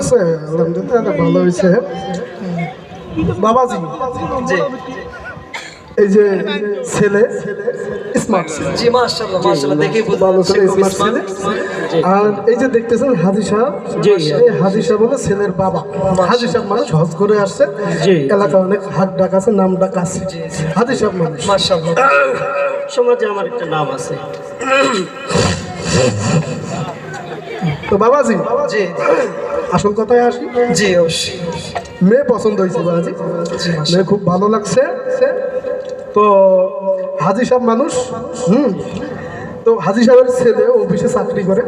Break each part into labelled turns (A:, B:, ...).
A: আছে, আলহামদুলিল্লাহ ভালো হয়েছে বাবাজি এই যে ছেলে স্মার্ট
B: জি মাশাআল্লাহ
A: ভালো ছেলে স্মার্ট ছেলে। আর এই যে দেখতেছেন হাজি সাহেব এই হাজি সাহেব হলো ছেলের বাবা। হাজি সাহেব মানুষ হজ করে আসছে। এলাকা অনেক হাক ডাক আছে নাম ডাক আছে। হাজি সাহেব মানুষ।
B: মাশাআল্লাহ।
C: সমাজে আমার একটা নাম আছে।
A: তো বাবাজি
B: জি।
A: আসল কথায় আসি?
B: জি অবশ্যই।
A: মেয়ে পছন্দ হয়েছে বাবাজি। মেয়ে খুব ভালো লাগছে। তো হাজি সাহেব মানুষ হুম? তো হাজি সাহেবের ছেলে অফিসে চাকরি করে।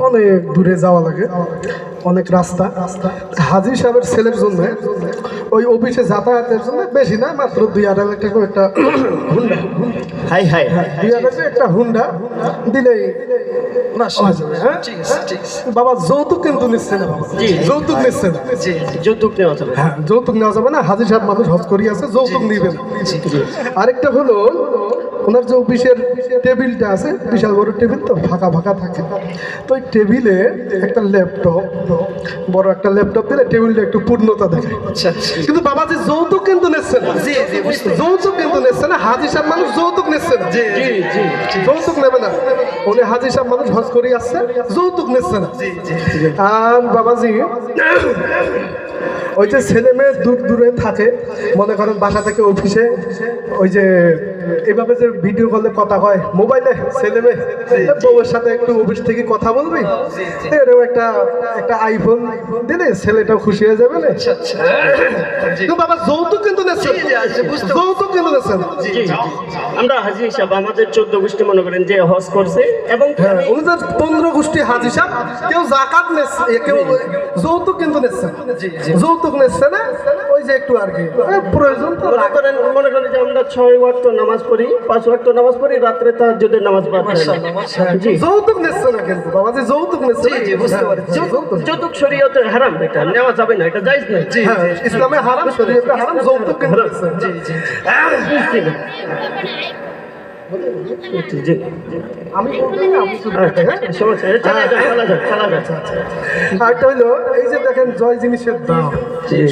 A: অনেক দূরে যাওয়া লাগে অনেক রাস্তা। হাজি সাহেবের ছেলের জন্য ওই অফিসে যাতায়াতের জন্য বেশি না মাত্র দুই আড়াই লাখ টাকা একটা হুন্ডা।
C: High high.
A: দুই আড়াই লাখ একটা হুন্ডা দিলেই হ্যাঁ?
B: ঠিক আছে ঠিক আছে।
A: বাবা যৌতুক কিন্তু নিচ্ছে না বাবা।
C: জি।
A: যৌতুক নিচ্ছে না।
C: যৌতুক নেওয়া যাবে
A: হ্যাঁ যৌতুক নেওয়া যাবে না হাজির সাহেব মানুষ হজ করিয়ে আছে যৌতুক নিবেন। আরেকটা হলো ওনার যে অফিসের টেবিলটা আছে বিশাল বড় টেবিল তো ফাঁকা ফাঁকা থাকে। তো ওই টেবিলে একটা ল্যাপটপ বড় একটা ল্যাপটপ দিলে টেবিলটা একটু পূর্ণতা দেখায়।
B: আচ্ছা আচ্ছা।
A: কিন্তু বাবা যে যৌতুক কিন্তু নিচ্ছে না। যৌতুক কিন্তু নিচ্ছে না হাজি সাহেব মানুষ যৌতুক নিচ্ছে না।
B: জি জি জি
A: যৌতুক নেবে না। উনি হাজি সাহেব মানুষ হজ করিয়ে আসছে যৌতুক নিচ্ছে না। আর বাবাজি ওই যে ছেলে মেয়ে দূর দূরে থাকে মনে করেন বাসা থেকে অফিসে ওই যে এভাবে যে ভিডিও কলে কথা হয় মোবাইলে ছেলে মেয়ে বউয়ের সাথে একটু অফিস থেকে কথা বলবি? এরকম একটা একটা আইফোন দিলে ছেলেটাও খুশি হয়ে যাবে না?
B: আচ্ছা আচ্ছা।
A: কিন্তু বাবা যৌতুক কিন্তু
B: আচ্ছা, বুঝতে
A: যৌতুক কিন্তু
C: আমরা হাজি হিসাব আমাদের চোদ্দ গোষ্ঠী মনে করেন যে হজ করছে এবং
A: হ্যাঁ উনি তো পনেরো গোষ্ঠী হাজি সাহেব কেউ জাকাত নেচ্ছে কেউ যৌতুক কিন্তু নেচ্ছে না। যৌতুক নেচ্ছে না ওই যে একটু আর কি। প্রয়োজন তো
C: মনে করেন মনে করেন যে আমরা ছয় ওয়াক্ত নামাজ পড়ি পাঁচ ওয়াক্ত নামাজ পড়ি রাত্রে তার যদি নামাজ পড়া হয় না।
A: যৌতুক নিচ্ছে না কিন্তু বাবা যে যৌতুক নিচ্ছে
B: জি, জি, বুঝতে পারছি।
A: হ্যাঁ, যৌতুক
C: যৌতুক শরীয়তে হারাম এটা নেওয়া যাবে না এটা জায়েজ নাই
B: জি
A: হ্যাঁ ইসলামে হারাম শরীয়তে হারাম যৌতুক কিন্তু
B: জি জি
A: আরেকটা হলো এই যে দেখেন জয় জিনিসের দাম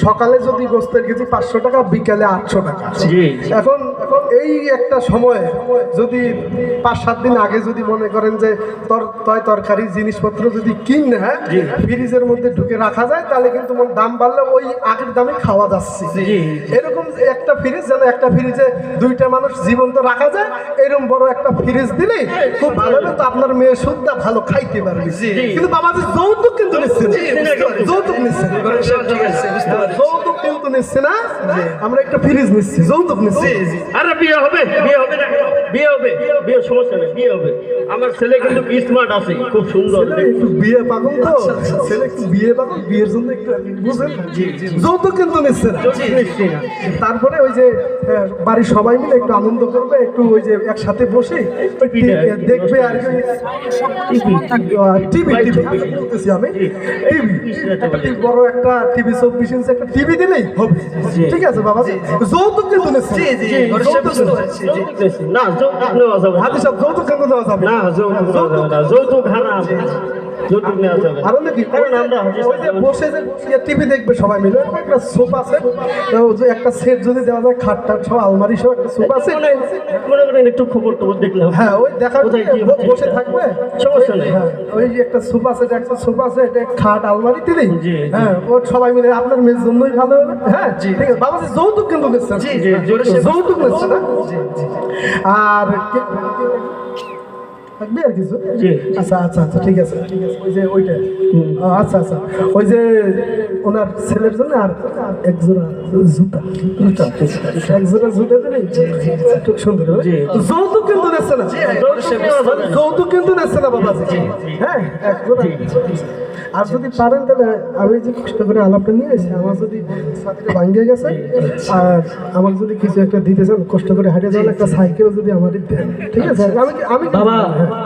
A: সকালে যদি গোস্তের কেজি পাঁচশো টাকা বিকালে আটশো টাকা। এখন এখন এই একটা সময় যদি পাঁচ সাত দিন আগে যদি মনে করেন যে তর তয় তরকারি জিনিসপত্র যদি কিনে হ্যাঁ ফ্রিজের মধ্যে ঢুকে রাখা যায় তাহলে কিন্তু দাম বাড়লে ওই আগের দামে খাওয়া যাচ্ছে। এরকম একটা ফ্রিজ যেন একটা ফ্রিজে দুইটা মানুষ জীবন্ত রাখা যায় এরকম বড় একটা ফ্রিজ দিলেই খুব ভালো হবে তো আপনার মেয়ে শুদ্ধা ভালো খাইতে পারবে। কিন্তু বাবা যে যৌতুক কিন্তু নিচ্ছে যৌতুক নিচ্ছে যৌতুক কিন্তু নিচ্ছে না আমরা একটা ফ্রিজ নিচ্ছি যৌতুক নিচ্ছি।
C: আরে বিয়ে হবে বিয়ে হবে না? বিয়ে হবে বিয়ে সমস্যা নেই বিয়ে হবে। আমার ছেলে কিন্তু স্মার্ট আছে খুব সুন্দর
A: একটু বিয়ে পাগল তো? ছেলে একটু বিয়ে পাগল বিয়ের জন্য একটু বুঝেন? যৌতুক কিন্তু নিচ্ছে না। তারপরে ওই যে বাড়ির সবাই মিলে একটু আনন্দ করবে একটু ওই যে একসাথে বসে দেখবে আর কি। TV TV. বলতেছি আমি। টিভি বড় একটা টিভি চব্বিশ ইঞ্চি একটা টিভি দিলেই হবে। ঠিক আছে বাবা যৌতুক কিন্তু নিচ্ছি।
C: না যৌতুক নেওয়া যাবে না।
A: যৌতুক কেন দেওয়া যাবে।
C: না যৌতুক যৌতুক হারাম। যৌতুক নেওয়া যাবে
A: আরও নাকি?
C: কারণ আমরা
A: ওই যে বসে যে টিভি দেখবে সবাই মিলে একটা সোফা সেট যে একটা সেট যদি দেওয়া যায় খাট টাট সব আলমারি সব একটা সোফা সেট
C: মনে করেন একটু খবর টবর দেখলাম।
A: হ্যাঁ ওই দেখা? বসে থাকবে?
C: সমস্যা নেই।
A: হ্যাঁ ওই যে একটা সোফা সেট একটা সোফা সেট খাট আলমারি দিলেই। হ্যাঁ ও সবাই মিলে আপনার মেয়ের জন্যই ভালো হবে। হ্যাঁ জি ঠিক আছে বাবা যৌতুক কিন্তু যৌতুক। নিচ্ছে না আর কে- থাকবে আর কিছু? আচ্ছা আচ্ছা আচ্ছা ঠিক আছে ঠিক আছে। ওই যে ওইটা। আচ্ছা আচ্ছা। ওই যে ওনার ছেলের জন্য আর এক জোড়া জুতা জুতা। এক জোড়া জুতা দিলে সুন্দর যৌতুক কিন্তু না
C: যৌতুক নেওয়া যাবে। না।
A: যৌতুক কিন্তু নিচ্ছে না বাবা হ্যাঁ আর যদি পারেন তাহলে আমি যে কষ্ট করে আলাপটা নিয়ে এসে আমার যদি ভাঙ্গে গেছে আর আমার যদি কিছু একটা দিতে চান কষ্ট করে হাঁটে যাওয়ার একটা সাইকেল যদি আমার দেন ঠিক আছে? আমি আমি
C: বাবা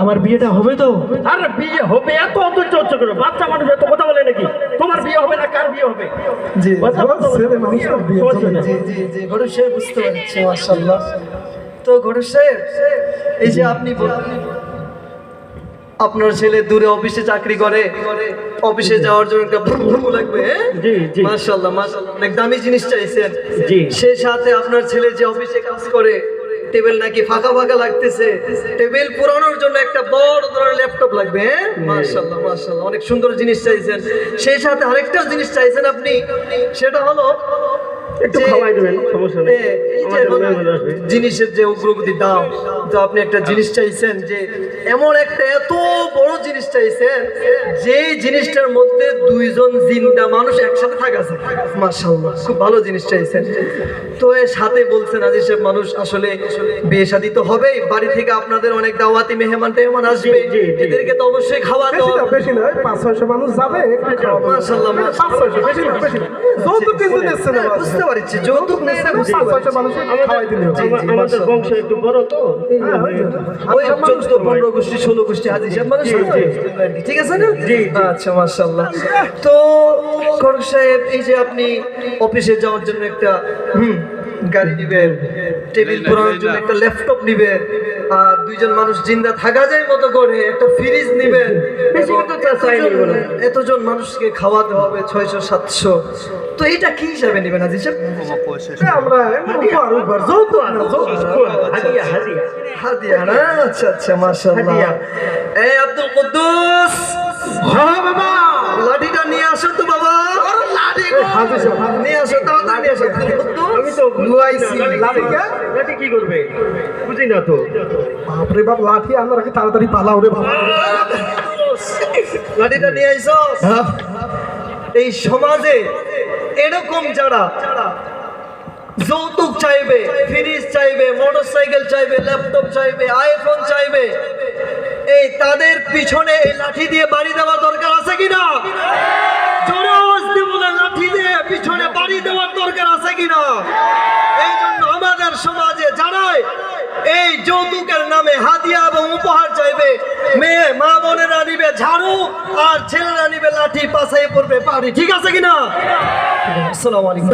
C: আমার বিয়েটা হবে তো? আরে বিয়ে হবে? এত অধৈর্য হচ্ছে করে বাচ্চা মানুষ এত কথা বলে নাকি? তোমার বিয়ে হবে না কার বিয়ে হবে?
A: জি
C: বাচ্চা মানুষ
A: বিয়ে
C: সমস্যা
B: জি জি জি গরু সাহেব বুঝতে পারছি মাশাআল্লাহ। তো গরু এই যে আপনি আপনার ছেলে দূরে অফিসে চাকরি করে অফিসে যাওয়ার জন্য একটা লাগবে হ্যাঁ? মাশাআল্লাহ মাশাআল্লাহ অনেক দামি জিনিস চাইছেন। সে সাথে আপনার ছেলে যে অফিসে কাজ করে টেবিল নাকি ফাঁকা ফাঁকা লাগতেছে। টেবিল পুরানোর জন্য একটা বড় ধরনের ল্যাপটপ লাগবে হ্যাঁ? মাশাআল্লাহ মাশাআল্লাহ অনেক সুন্দর জিনিস চাইছেন। সেই সাথে আরেকটা জিনিস চাইছেন আপনি সেটা হলো
C: একটু খাওয়াই দেবেন, সমস্যা নেই।
B: এ, এই যে
C: আমাদের
B: এখন
C: মেহমান আসবে।
B: জিনিসের যে উগ্রগতি দাম তো আপনি একটা জিনিস চাইছেন যে এমন একটা এত বড় জিনিস চাইছেন যে জিনিসটার মধ্যে দুইজন জিন্দা মানুষ একসাথে থাকা যায় খুব ভালো জিনিস চাইছেন তো এর সাথে বলছেন আজিজ সাহেব মানুষ আসলে বিয়ে শাদী তো হবেই বাড়ি থেকে আপনাদের অনেক দাওয়াতি মেহমান টেহমান আসবে। এদেরকে তো অবশ্যই খাওয়া দাওয়া
A: বেশি না পাঁচ ছয়শো মানুষ যাবে একটু খাওয়া দাওয়া।
B: মাশাআল্লাহ
A: পাঁচ ছয়শো বেশি না বেশি না যৌতুক কিন্তু দিচ্ছে না
B: বুঝতে পারছি যৌতুক নেই না বুঝতে পারছি।
C: আমাদের বংশ একটু বড় তো।
A: হ্যাঁ, ওই।
B: ওই
A: আচ্ছা, মানুষ
B: চোদ্দ পনেরো গোষ্ঠী ষোলো গোষ্ঠী হাজি সাহেব মানে
C: জি।
B: ঠিক আছে না? আচ্ছা মার্শাল্লাহ তো খড়গ সাহেব এই যে আপনি অফিসে যাওয়ার জন্য একটা হুম গাড়ি নিবেন টেবিল পুরানোর জন্য একটা ল্যাপটপ নিবেন আর দুইজন মানুষ জিন্দা থাকা যায় মতো করে একটা ফ্রিজ নিবেন। এতজন মানুষকে খাওয়াতে হবে ছয়শো সাতশো। তো এটা কি হিসাবে নেবেন সাহেব?
A: হ্যাঁ, আমরা
C: হাদিয়া।
B: না আচ্ছা আচ্ছা মাশাআল্লাহ।
C: হাদিয়া।
B: এই আব্দুল কুদ্দুস
A: হ্যাঁ
B: লাঠিটা নিয়ে আসো তো বাবা। আসো তাড়াতাড়ি
C: তো
A: বাপরে বাপ লাঠি আনার তাড়াতাড়ি পালাও রে
B: লাঠিটা নিয়ে আইসো এই সমাজে এরকম যারা যৌতুক চাইবে ফ্রিজ চাইবে মোটরসাইকেল চাইবে ল্যাপটপ চাইবে আইফোন চাইবে এই তাদের পিছনে লাঠি দিয়ে বাড়ি দেওয়ার দরকার আছে কিনা? দেওয়ার আছে কিনা? এই জন্য আমাদের সমাজে যারাই এই যৌতুকের নামে হাতিয়া এবং উপহার চাইবে, মেয়ে, মা বোনেরা নিবে ঝাড়ু আর ছেলেরা নিবে লাঠি পাশে পড়বে পাড়ি ঠিক আছে কিনা? আসসালামু আলাইকুম।